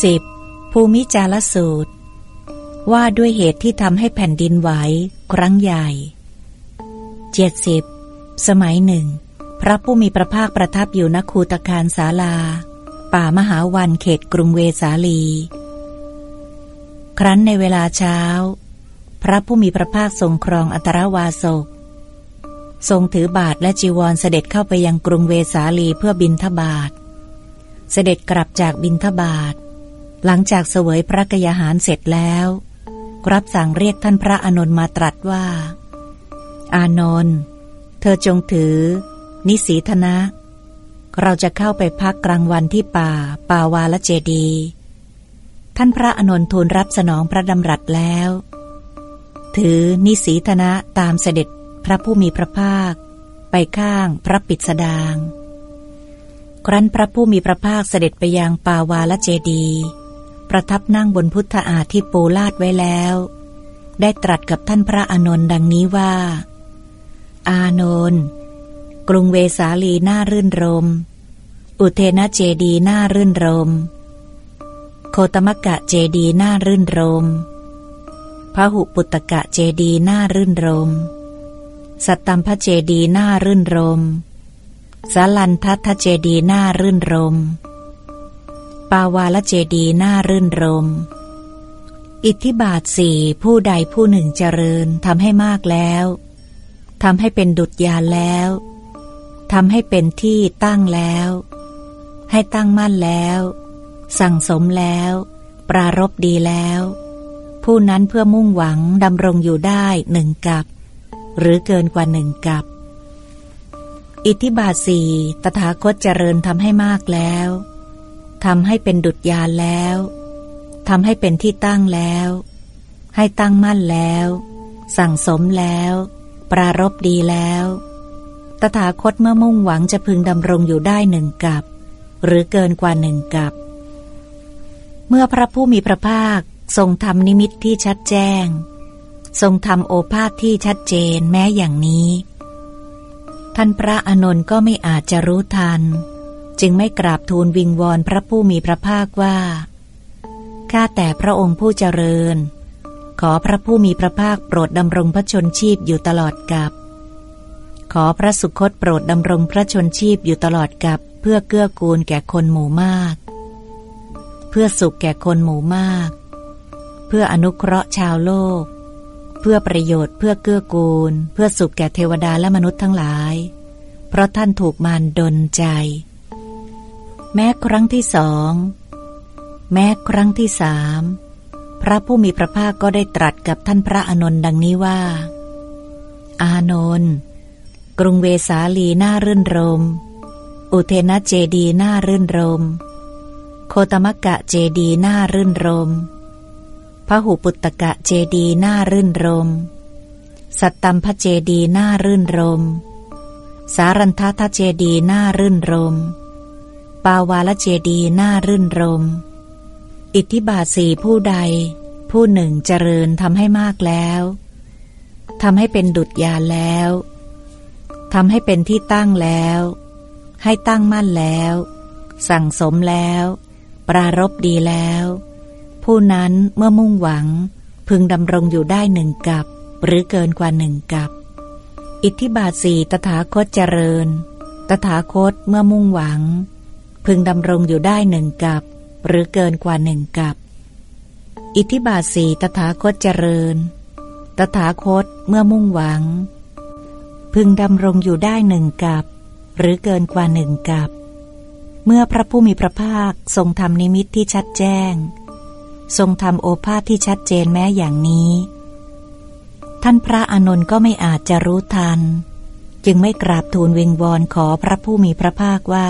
10. ภูมิจารสูตร ว่าด้วยเหตุที่ทำให้แผ่นดินไหวครั้งใหญ่ 70. สมัยหนึ่ง พระผู้มีพระภาคประทับอยู่ณคูตคารศาลา ป่ามหาวันเขตกรุงเวสาลี ครั้นในเวลาเช้า พระผู้มีพระภาคทรงครองอัตรวาสกทรงถือบาทและจีวรเสด็จเข้าไปยังกรุงเวสาลีเพื่อบินทบาท เสด็จกลับจากบินทบาท หลังจากเสวยพระกยาหารเสร็จแล้ว รับสั่งเรียกท่านพระอานนท์มาตรัสว่า อานนท์เธอจงถือ นิสีธนะ เราจะเข้าไปพักกลางวันที่ป่า ป่าวาลเจดี ท่านพระอานนท์ทูลรับสนองพระดำรัสแล้ว ถือนิสีธนะตามเสด็จพระผู้มีพระภาค ไปข้างพระปิดสดาง ครั้นพระผู้มีพระภาคเสด็จไปยังปาวาลเจดี ประทับนั่งบนพุทธอาที่ปูลาดไว้แล้ว ได้ตรัสกับท่านพระอานนท์ดังนี้ว่า อานนท์กรุงเวสาลีน่ารื่นรม อุเทนเจดีน่ารื่นรม โคตมกะเจดีน่ารื่นรมพระหุปุตตกะเจดีน่ารื่นรม สัตตัมพระเจดีน่ารื่นรมสาลันทัตเจดีน่ารื่นรม ปาวาลเจดีน่ารื่นรม อิทธิบาทสี่ผู้ใดผู้หนึ่งเจริญทำให้มากแล้วทำให้เป็นดุจยานแล้วทำให้เป็นที่ตั้งแล้ว ให้ตั้งมั่นแล้ว สั่งสมแล้ว ปรารบดีแล้ว ผู้นั้นเพื่อมุ่งหวังดำรงอยู่ได้หนึ่งกับ หรือเกินกว่าหนึ่งกับ อิทธิบาทสี่ตถาคตเจริญทำให้มากแล้ว ทำให้เป็นดุจยานแล้วทำให้เป็นที่ตั้งแล้ว ให้ตั้งมั่นแล้ว สั่งสมแล้ว ปรารบดีแล้ว ตถาคตเมื่อมุ่งหวังจะพึงดำรงอยู่ได้หนึ่งกับ หรือเกินกว่าหนึ่งกับ เมื่อพระผู้มีพระภาคทรงทำนิมิตที่ชัดแจ้ง ทรงทำโอภาษที่ชัดเจนแม้อย่างนี้ ท่านพระอานนท์ก็ไม่อาจจะรู้ทัน จึงไม่กราบทูลวิงวอนพระผู้มีพระภาคว่า ข้าแต่พระองค์ผู้เจริญ ขอพระผู้มีพระภาคโปรดดำรงพระชนชีพอยู่ตลอดกับขอพระสุคตโปรดดำรงพระชนชีพอยู่ตลอดกับเพื่อเกื้อกูลแก่คนหมู่มาก เพื่อสุขแก่คนหมู่มาก เพื่ออนุเคราะห์ชาวโลก เพื่อประโยชน์เพื่อเกื้อกูล เพื่อสุขแก่เทวดาและมนุษย์ทั้งหลาย เพราะท่านถูกมารดนใจ แม้ครั้งที่สอง แม้ครั้งที่สาม พระผู้มีพระภาคก็ได้ตรัสกับท่านพระอานนท์ดังนี้ว่า อานนท์กรุงเวสาลีน่ารื่นรม อุเทนเจดีน่ารื่นรม โคตมกะเจดีน่ารื่นรมพระหูปุตตกะเจดีน่ารื่นรม สัตตัมพระเจดีน่ารื่นรม สารันทัทเจดีน่ารื่นรม ปาวาลเจดีน่ารื่นรม อิทธิบาทสี่ผู้ใด ผู้หนึ่งเจริญทำให้มากแล้วทำให้เป็นดุจยาแล้วทำให้เป็นที่ตั้งแล้ว ให้ตั้งมั่นแล้ว สั่งสมแล้ว ปรารบดีแล้ว ผู้นั้นเมื่อมุ่งหวัง พึงดำรงอยู่ได้หนึ่งกับ หรือเกินกว่าหนึ่งกับ อิทธิบาทสี่ตถาคตเจริญ ตถาคตเมื่อมุ่งหวัง พึงดำรงอยู่ได้หนึ่งกับ หรือเกินกว่าหนึ่งกับ อิทธิบาทสีตถาคตเจริญ ตถาคตเมื่อมุ่งหวัง พึงดำรงอยู่ได้หนึ่งกับ หรือเกินกว่าหนึ่งกับ เมื่อพระผู้มีพระภาคทรงทำนิมิตที่ชัดแจ้ง ทรงทำโอภาษที่ชัดเจนแม้อย่างนี้ ท่านพระอานนท์ก็ไม่อาจจะรู้ทัน จึงไม่กราบทูลวิงวอนขอพระผู้มีพระภาคว่า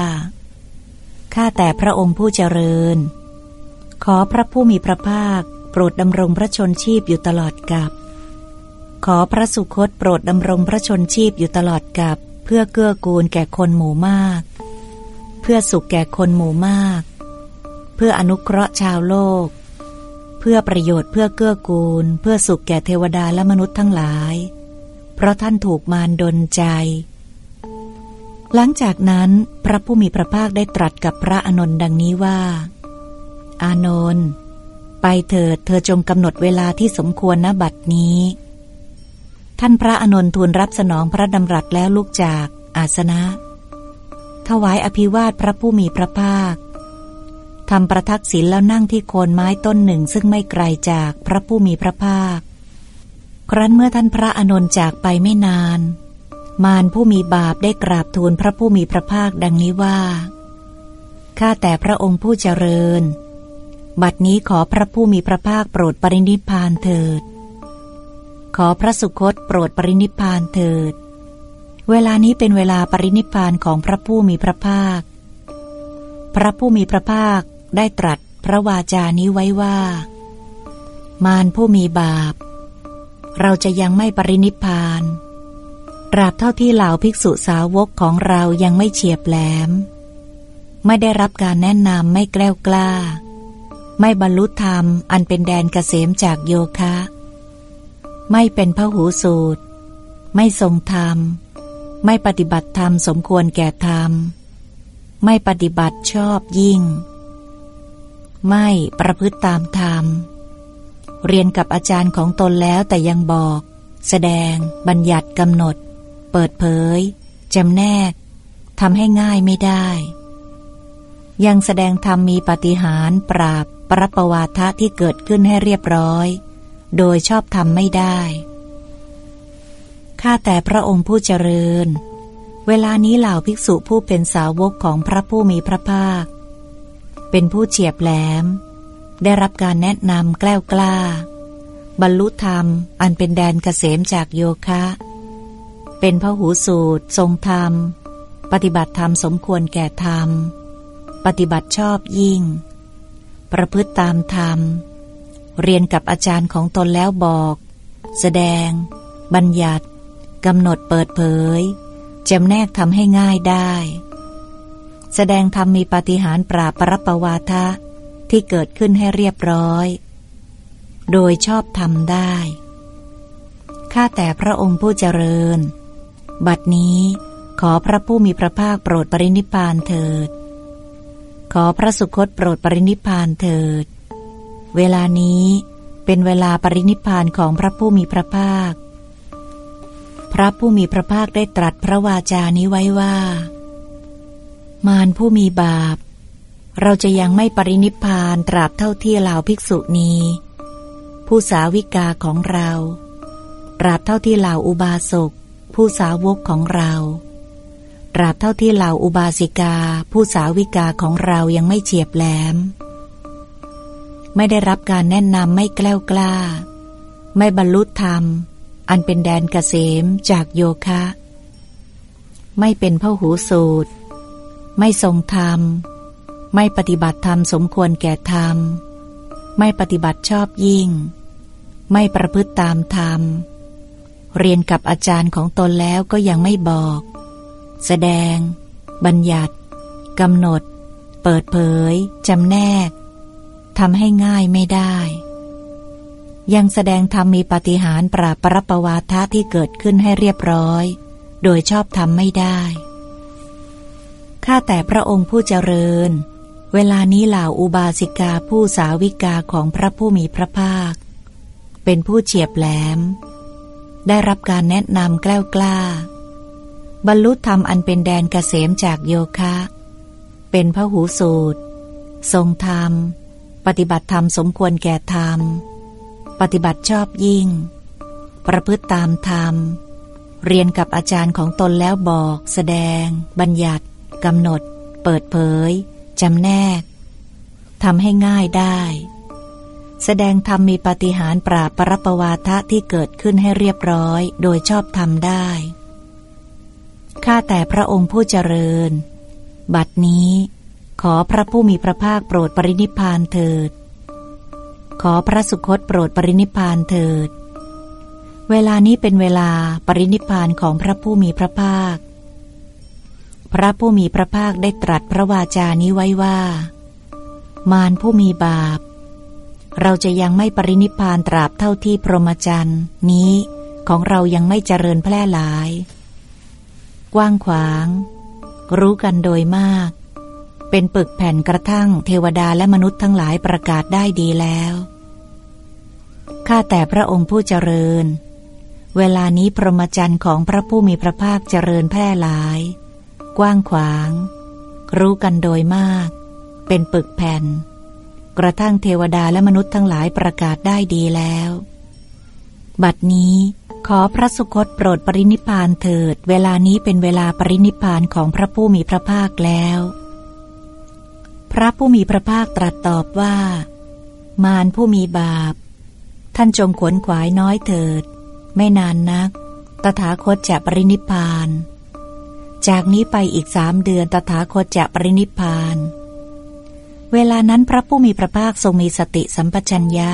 ข้าแต่พระองค์ผู้เจริญ ขอพระผู้มีพระภาค โปรดดำรงพระชนชีพอยู่ตลอดกับ ขอพระสุคตโปรดดำรงพระชนชีพอยู่ตลอดกับ เพื่อเกื้อกูลแก่คนหมู่มาก เพื่อสุขแก่คนหมู่มาก เพื่ออนุเคราะห์ชาวโลก เพื่อประโยชน์เพื่อเกื้อกูล เพื่อสุขแก่เทวดาและมนุษย์ทั้งหลาย เพราะท่านถูกมารดนใจ หลังจากนั้นพระผู้มีพระภาคได้ตรัสกับพระอนนท์ดังนี้ว่า อานนท์ไปเถิดเธอจงกำหนดเวลาที่สมควรณบัดนี้ ท่านพระอนนท์ทูลรับสนองพระดำรัสแล้วลุกจากอาสนะ ถวายอภิวาทพระผู้มีพระภาคทำประทักษิณแล้วนั่งที่โคนไม้ต้นหนึ่งซึ่งไม่ไกลจากพระผู้มีพระภาค ครั้นเมื่อท่านพระอนนท์จากไปไม่นาน มารผู้มีบาปได้กราบทูลพระผู้มีพระภาคดังนี้ว่า ข้าแต่พระองค์ผู้เจริญ บัดนี้ขอพระผู้มีพระภาคโปรดปรินิพานเถิด ขอพระสุคตโปรดปรินิพานเถิด เวลานี้เป็นเวลาปรินิพานของพระผู้มีพระภาค พระผู้มีพระภาคได้ตรัสพระวาจานี้ไว้ว่า มารผู้มีบาป เราจะยังไม่ปรินิพพาน ตราบเท่าที่เหล่าภิกษุสาวกของเรายังไม่เฉียบแหลม ไม่ได้รับการแนะนำไม่แกล้วกล้า ไม่บรรลุธรรมอันเป็นแดนเกษมจากโยคะ ไม่เป็นพระหูสูตร ไม่ทรงธรรม ไม่ปฏิบัติธรรมสมควรแก่ธรรม ไม่ปฏิบัติชอบยิ่ง ไม่ประพฤติตามธรรม เรียนกับอาจารย์ของตนแล้วแต่ยังบอก แสดงบัญญัติกำหนด เปิดเผยจำแนกทำให้ง่ายไม่ได้ ยังแสดงธรรมมีปฏิหารปราบปรับประวาทะที่เกิดขึ้นให้เรียบร้อย โดยชอบธรรมไม่ได้ ข้าแต่พระองค์ผู้เจริญ เวลานี้เหล่าภิกษุผู้เป็นสาวกของพระผู้มีพระภาค เป็นผู้เฉียบแหลม ได้รับการแนะนำแกล้วกล้า บรรลุธรรมอันเป็นแดนเกษมจากโยคะ เป็นพระหูสูตร ทรงธรรม ปฏิบัติธรรมสมควรแก่ธรรม ปฏิบัติชอบยิ่ง ประพฤติตามธรรม เรียนกับอาจารย์ของตนแล้วบอก แสดง บัญญัติกำหนดเปิดเผยจำแนกทำให้ง่ายได้ แสดงธรรมมีปฏิหารปราบปรับปวาทะที่เกิดขึ้นให้เรียบร้อย โดยชอบทำได้ ข้าแต่พระองค์ผู้เจริญ บัดนี้ขอพระผู้มีพระภาคโปรดปรินิพานเถิด ขอพระสุคตโปรดปรินิพานเถิด เวลานี้เป็นเวลาปรินิพานของพระผู้มีพระภาค พระผู้มีพระภาคได้ตรัสพระวาจานี้ไว้ว่า มารผู้มีบาป เราจะยังไม่ปรินิพพานตราบเท่าที่เหล่าภิกษุนี้ผู้สาวิกาของเรา ตราบเท่าที่เหล่าอุบาสก ผู้สาวกของเราตราบเท่าที่เหล่าอุบาสิกา ผู้สาวิกาของเรายังไม่เฉียบแหลม ไม่ได้รับการแนะนำไม่แกล้วกล้า ไม่บรรลุธรรม อันเป็นแดนเกษมจากโยคะ ไม่เป็นพหูสูตร ไม่ทรงธรรม ไม่ปฏิบัติธรรมสมควรแก่ธรรม ไม่ปฏิบัติชอบยิ่ง ไม่ประพฤติตามธรรม เรียนกับอาจารย์ของตนแล้วก็ยังไม่บอก แสดง บัญญัติกำหนด เปิดเผยจำแนกทำให้ง่ายไม่ได้ ยังแสดงธรรมมีปฏิหารปราบปรับประวาทะที่เกิดขึ้นให้เรียบร้อย โดยชอบทำไม่ได้ ข้าแต่พระองค์ผู้เจริญ เวลานี้เหล่าอุบาสิกาผู้สาวิกาของพระผู้มีพระภาค เป็นผู้เฉียบแหลม ได้รับการแนะนำแกล้วกล้า บรรลุธรรมอันเป็นแดนเกษมจากโยคะ เป็นพระหูสูตร ทรงธรรม ปฏิบัติธรรมสมควรแก่ธรรม ปฏิบัติชอบยิ่ง ประพฤติตามธรรม เรียนกับอาจารย์ของตนแล้วบอก แสดง บัญญัติกำหนด เปิดเผยจำแนกทำให้ง่ายได้ แสดงธรรมมีปฏิหารปราบปรปวาทะที่เกิดขึ้นให้เรียบร้อย โดยชอบทำได้ ข้าแต่พระองค์ผู้เจริญ บัดนี้ ขอพระผู้มีพระภาคโปรดปรินิพานเถิด ขอพระสุคตโปรดปรินิพานเถิด เวลานี้เป็นเวลาปรินิพพานของพระผู้มีพระภาค พระผู้มีพระภาคได้ตรัสพระวาจานี้ไว้ว่า มารผู้มีบาป เราจะยังไม่ปรินิพานตราบเท่าที่พรหมจรรย์นี้ของเรายังไม่เจริญแพร่หลาย กว้างขวาง รู้กันโดยมาก เป็นปึกแผ่นกระทั่งเทวดาและมนุษย์ทั้งหลายประกาศได้ดีแล้วข้าแต่พระองค์ผู้เจริญ เวลานี้พรหมจรรย์ของพระผู้มีพระภาคเจริญแพร่หลาย กว้างขวาง รู้กันโดยมาก เป็นปึกแผ่น กระทั่งเทวดาและมนุษย์ทั้งหลายประกาศได้ดีแล้ว บัดนี้ขอพระสุคตโปรดปรินิพานเถิด เวลานี้เป็นเวลาปรินิพานของพระผู้มีพระภาคแล้ว พระผู้มีพระภาคตรัสตอบว่า มารผู้มีบาป ท่านจงขวนขวายน้อยเถิด ไม่นานนัก ตถาคตจะปรินิพาน จากนี้ไปอีกสามเดือนตถาคตจะปรินิพพาน เวลานั้นพระผู้มีพระภาคทรงมีสติสัมปชัญญะ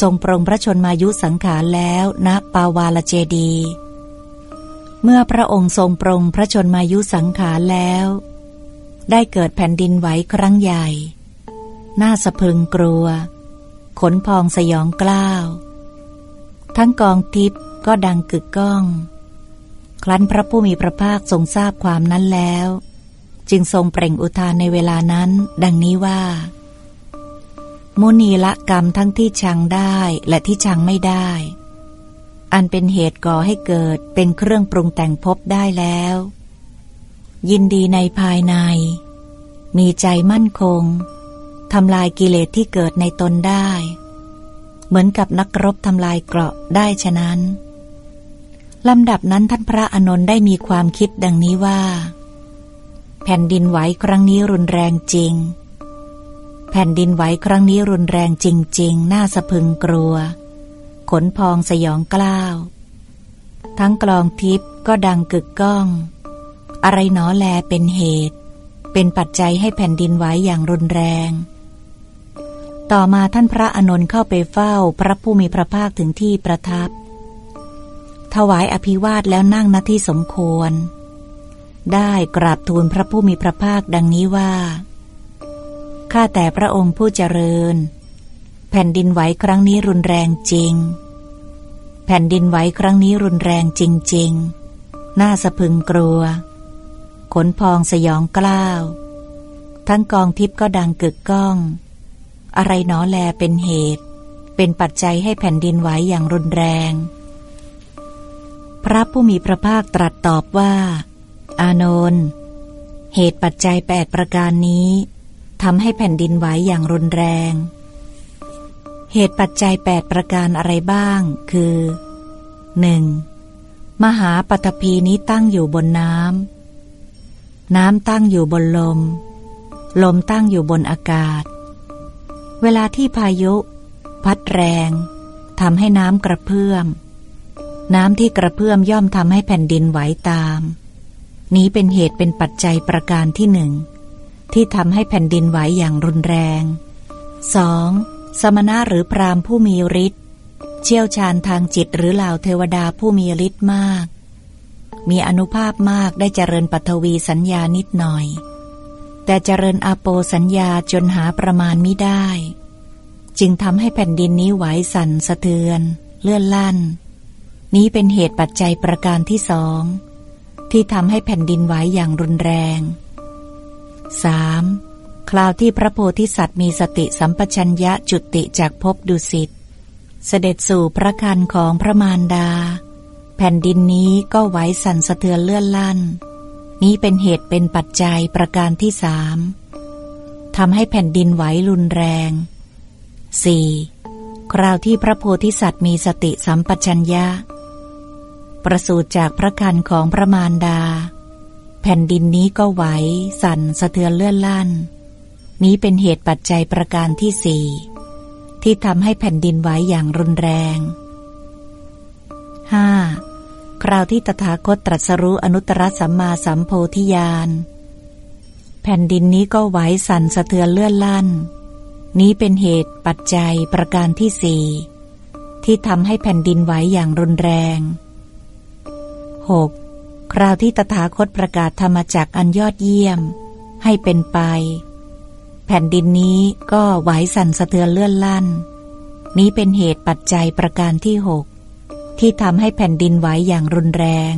ทรงปรงพระชนมายุสังขารแล้วณปาวาลเจดี เมื่อพระองค์ทรงปรงพระชนมายุสังขารแล้ว ได้เกิดแผ่นดินไหวครั้งใหญ่ น่าสะพึงกลัว ขนพองสยองกล้าว ทั้งกองทิพย์ก็ดังกึกก้อง ครั้นพระผู้มีพระภาคทรงทราบความนั้นแล้ว จึงทรงเปล่งอุทานในเวลานั้น ดังนี้ว่า มุนีละกรรมทั้งที่ชังได้และที่ชังไม่ได้ อันเป็นเหตุก่อให้เกิดเป็นเครื่องปรุงแต่งภพได้แล้ว ยินดีในภายใน มีใจมั่นคงทำลายกิเลสที่เกิดในตนได้ เหมือนกับนักรบทำลายเกราะได้ฉะนั้นลำดับนั้นท่านพระอนนท์ได้มีความคิดดังนี้ว่า ผ่นดินไหวครั้งนี้รุนแรงจริง แผ่นดินไหวครั้งนี้รุนแรงจริง ๆ น่าสะพึงกลัว ขนพองสยองกล้าว ทั้งกลองทิพย์ก็ดังกึกก้อง อะไรหนอแลเป็นเหตุ เป็นปัจจัยให้แผ่นดินไหวอย่างรุนแรง ต่อมาท่านพระอนนท์เข้าไปเฝ้าพระผู้มีพระภาคถึงที่ประทับ ถวายอภิวาทแล้วนั่งณที่สมควร ได้กราบทูลพระผู้มีพระภาคดังนี้ว่า ข้าแต่พระองค์ผู้เจริญ แผ่นดินไหวครั้งนี้รุนแรงจริง แผ่นดินไหวครั้งนี้รุนแรงจริง ๆ น่าสะพึงกลัว ขนพองสยองกล้าว ทั้งกองทิพย์ก็ดังกึกก้อง อะไรหนอแลเป็นเหตุ เป็นปัจจัยให้แผ่นดินไหวอย่างรุนแรง พระผู้มีพระภาคตรัสตอบว่า อานนท์เหตุปัจจัยแปดประการนี้ทำให้แผ่นดินไหวอย่างรุนแรง เหตุปัจจัยแปดประการอะไรบ้าง คือ 1. มหาปฐพีนี้ตั้งอยู่บนน้ำ น้ำตั้งอยู่บนลม ลมตั้งอยู่บนอากาศ เวลาที่พายุ พัดแรงทำให้น้ำกระเพื่อม น้ำที่กระเพื่อมย่อมทำให้แผ่นดินไหวตาม นี้เป็นเหตุเป็นปัจจัยประการที่หนึ่งที่ทำให้แผ่นดินไหวอย่างรุนแรง 2. สมณะหรือพรามผู้มีฤทธิ์เชี่ยวชาญทางจิตหรือเหล่าเทวดาผู้มีฤทธิ์มาก มีอนุภาพมากได้เจริญปัทวีสัญญานิดหน่อย แต่เจริญอาโปสัญญาจนหาประมาณมิได้ จึงทำให้แผ่นดินนี้ไหวสั่นสะเทือน เลื่อนลั่น นี้เป็นเหตุปัจจัยประการที่สอง ที่ทำให้แผ่นดินไหวอย่างรุนแรง 3. คราวที่พระโพธิสัตว์มีสติสัมปชัญญะจุติจากภพดุสิต เสด็จสู่พระคันของพระมารดา แผ่นดินนี้ก็ไหวสั่นสะเทือนเลื่อนลั่น นี้เป็นเหตุเป็นปัจจัยประการที่สามทำให้แผ่นดินไหวรุนแรง 4. คราวที่พระโพธิสัตว์มีสติสัมปชัญญะ ประสูติจากพระคันของพระมารดา แผ่นดินนี้ก็ไหว สั่นสะเทือนเลื่อนลั่น นี้เป็นเหตุปัจจัยประการที่สี่ที่ทำให้แผ่นดินไหวอย่างรุนแรง 5. คราวที่ตถาคตตรัสรู้อนุตตรสัมมาสัมโพธิญาณ แผ่นดินนี้ก็ไหวสั่นสะเทือนเลื่อนลั่น นี้เป็นเหตุปัจจัยประการที่สี่ที่ทำให้แผ่นดินไหวอย่างรุนแรง 6. คราวที่ตถาคตประกาศธรรมจักอันยอดเยี่ยม ให้เป็นไป แผ่นดินนี้ก็ไหวสั่นสะเทือนเลื่อนลั่น นี้เป็นเหตุปัจจัยประการที่หกที่ทำให้แผ่นดินไหวอย่างรุนแรง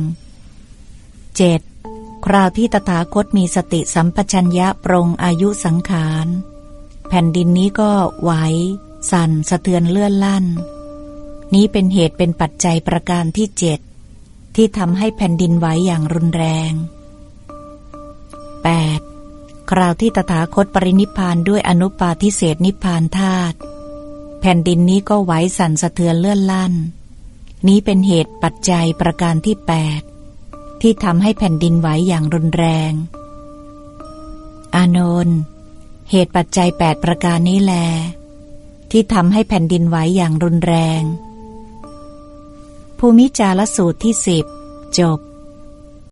7. คราวที่ตถาคตมีสติสัมปชัญญะปรงอายุสังขาร แผ่นดินนี้ก็ไหวสั่นสะเทือนเลื่อนลั่น นี้เป็นเหตุเป็นปัจจัยประการที่เจ็ด ที่ทำให้แผ่นดินไหวอย่างรุนแรง 8. คราวที่ตถาคตปรินิพานด้วยอนุปาทิเศษนิพพานธาตุแผ่นดินนี้ก็ไหวสั่นสะเทือนเลื่อนลั่น นี้เป็นเหตุปัจจัยประการที่ 8 ที่ทำให้แผ่นดินไหวอย่างรุนแรง อานนท์เหตุปัจจัย 8 ประการนี้แล ที่ทำให้แผ่นดินไหวอย่างรุนแรง ภูมิจารสูตรที่สิบจบ